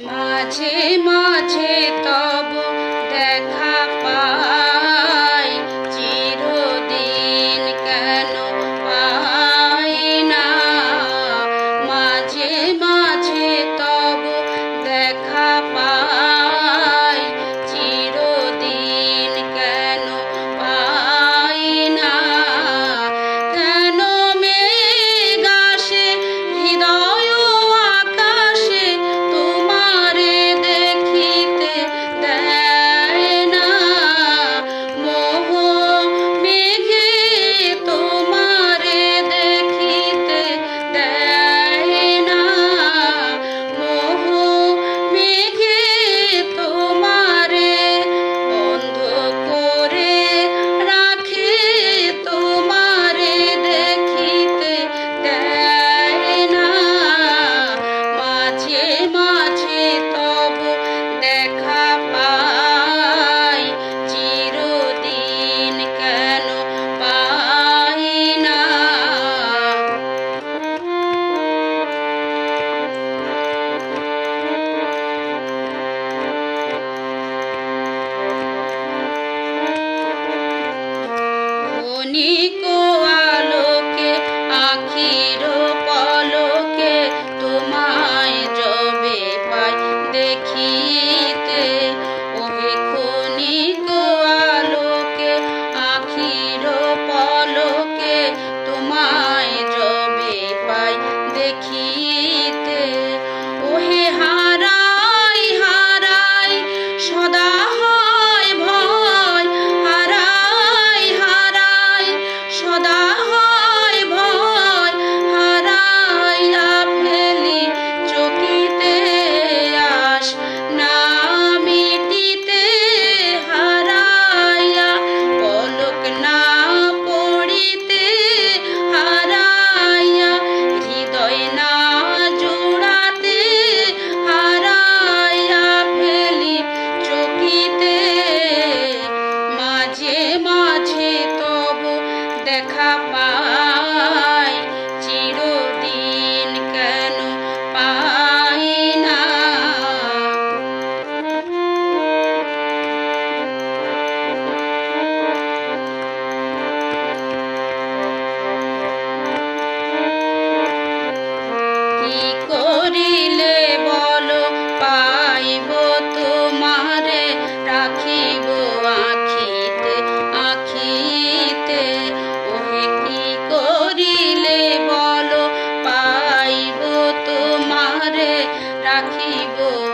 মাঝে মাঝে তো পলকে তোমায় জবে পাই দেখি come. জীবন